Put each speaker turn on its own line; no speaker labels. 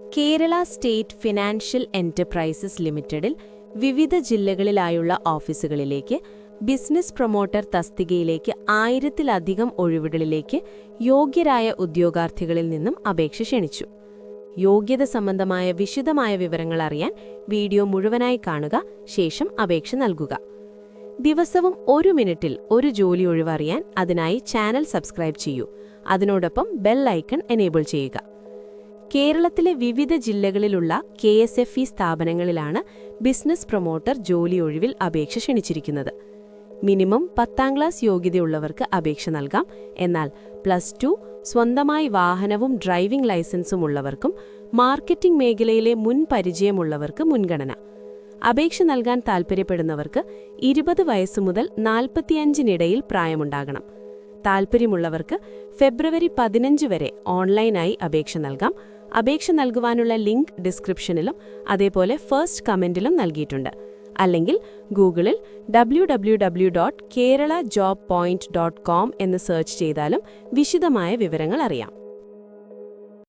Kerala state financial enterprises ലിമിറ്റഡിൽ വിവിധ ജില്ലകളിലായുള്ള ഓഫീസുകളിലേക്ക് business promoter തസ്തികയിലേക്ക് ആയിരത്തിലധികം ഒഴിവുകളിലേക്ക് യോഗ്യരായ ഉദ്യോഗാർത്ഥികളിൽ നിന്നും അപേക്ഷ ക്ഷണിച്ചു. യോഗ്യത സംബന്ധമായ വിശദമായ വിവരങ്ങൾ അറിയാൻ വീഡിയോ മുഴുവനായി കാണുക ശേഷം അപേക്ഷ നൽകുക. ദിവസവും ഒരു മിനിറ്റിൽ ഒരു ജോലി ഒഴിവറിയാൻ അതിനായി ചാനൽ സബ്സ്ക്രൈബ് ചെയ്യൂ. അതിനോടൊപ്പം ബെൽ ഐക്കൺ എനേബിൾ ചെയ്യുക. കേരളത്തിലെ വിവിധ ജില്ലകളിലുള്ള കെ എസ് എഫ് ഇ സ്ഥാപനങ്ങളിലാണ് ബിസിനസ് പ്രൊമോട്ടർ ജോലി ഒഴിവിൽ അപേക്ഷ ക്ഷണിച്ചിരിക്കുന്നത്. മിനിമം പത്താം ക്ലാസ് യോഗ്യതയുള്ളവർക്ക് അപേക്ഷ നൽകാം. എന്നാൽ പ്ലസ് ടു സ്വന്തമായി വാഹനവും ഡ്രൈവിംഗ് ലൈസൻസും ഉള്ളവർക്കും മാർക്കറ്റിംഗ് മേഖലയിലെ മുൻ പരിചയമുള്ളവർക്ക് മുൻഗണന. അപേക്ഷ നൽകാൻ താൽപ്പര്യപ്പെടുന്നവർക്ക് ഇരുപത് വയസ്സു മുതൽ നാൽപ്പത്തിയഞ്ചിനിടയിൽ പ്രായമുണ്ടാകണം. താൽപ്പര്യമുള്ളവർക്ക് ഫെബ്രുവരി പതിനഞ്ച് വരെ ഓൺലൈനായി അപേക്ഷ നൽകാം. അപേക്ഷ നൽകുവാനുള്ള ലിങ്ക് ഡിസ്ക്രിപ്ഷനിലും അതേപോലെ ഫസ്റ്റ് കമന്റിലും നൽകിയിട്ടുണ്ട്. അല്ലെങ്കിൽ ഗൂഗിളിൽ W W W dot Kerala job point dot com എന്ന് സെർച്ച് ചെയ്താലും വിശദമായ വിവരങ്ങൾ അറിയാം.